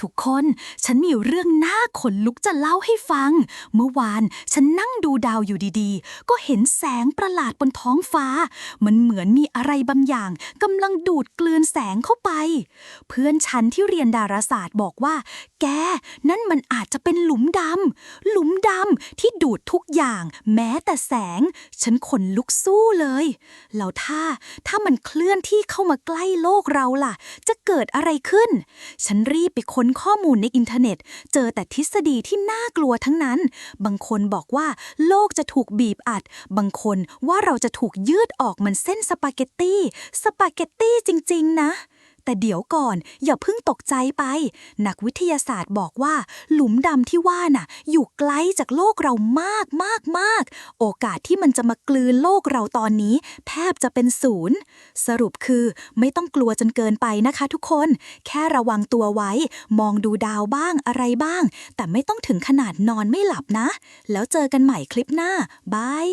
ทุกคน ฉันมีเรื่องน่าขนลุกจะเล่าให้ฟัง เมื่อวานฉันนั่งดูดาวอยู่ดีๆ ก็เห็นแสงประหลาดบนท้องฟ้า มันเหมือนมีอะไรบางอย่างกำลังดูดกลืนแสงเข้าไป เพื่อนฉันที่เรียนดาราศาสตร์บอกว่า แก นั่นมันอาจจะเป็นหลุมดำหลุมดำที่ดูดทุกอย่าง แม้แต่แสง ฉันขนลุกสู้เลยแล้วถ้าถ้ามันเคลื่อนที่เข้ามาใกล้โลกเราล่ะ จะเกิดอะไรขึ้น ฉันรีบไปค้นข้อมูลในอินเทอร์เน็ต เจอแต่ทฤษฎีที่น่ากลัวทั้งนั้น บางคนบอกว่าโลกจะถูกบีบอัด บางคนว่าเราจะถูกยืดออกเหมือนเส้นสปาเกตตี้ สปาเกตตี้จริง ๆ นะ แต่เดี๋ยวก่อนอย่าเพิ่งตกใจไป นักวิทยาศาสตร์บอกว่า หลุมดำที่ว่าน่ะ อยู่ไกลจากโลกเรามากมากมากโอกาสที่มันจะมากลืนโลกเราตอนนี้ แทบจะเป็นศูนย์ สรุปคือไม่ต้องกลัวจนเกินไปนะคะทุกคน แค่ระวังตัวไว้ มองดูดาวบ้างอะไรบ้าง แต่ไม่ต้องถึงขนาดนอนไม่หลับนะ แล้วเจอกันใหม่คลิปหน้าบาย